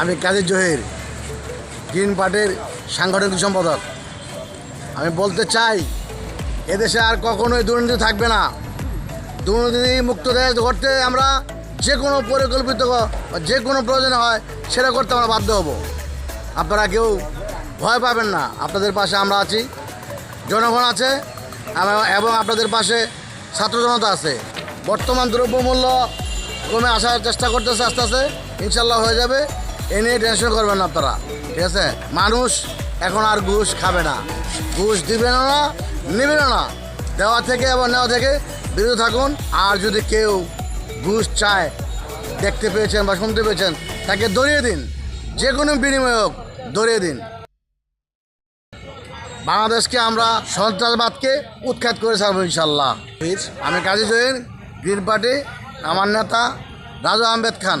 আমি কাজী জহির, গ্রিন পার্টির সাংগঠনিক সম্পাদক। আমি বলতে চাই, এদেশে আর কখনোই দুর্নীতি থাকবে না। দুর্নীতি মুক্ত দেশ করতে আমরা যে কোনো পরিকল্পিত যে কোনো প্রয়োজন হয় সেটা করতে আমরা বাধ্য হব। আপনারা কেউ ভয় পাবেন না। আপনাদের পাশে আমরা আছি। জনগণ আছে এবং আপনাদের পাশে ছাত্র জনতা আছে। বর্তমান দ্রব্যমূল্য কমে আসার চেষ্টা করতেছে, আস্তে আস্তে। ইনশাল্লাহ হয়ে যাবে। এ নিয়ে টেনশন করবেন না আপনারা ঠিক আছে? মানুষ এখন আর ঘুষ খাবে না। ঘুষ দিবেন না নেবেন না। দেওয়া থেকে এবং নেওয়া থেকে বিরত থাকুন। আর যদি কেউ ঘুষ চায় দেখতে পেয়েছেন বা শুনতে পেয়েছেন তাকে দরিয়ে দিন। যে কোনো বিনিময় হোক দরিয়ে দিন। বাংলাদেশকে আমরা সন্ত্রাসবাদকে উৎখাত করে ছাড়বো ইনশাল্লাহ আমি কাজী জহির গ্রিন পার্টি আমার নেতা রাজু আহমেদ খান।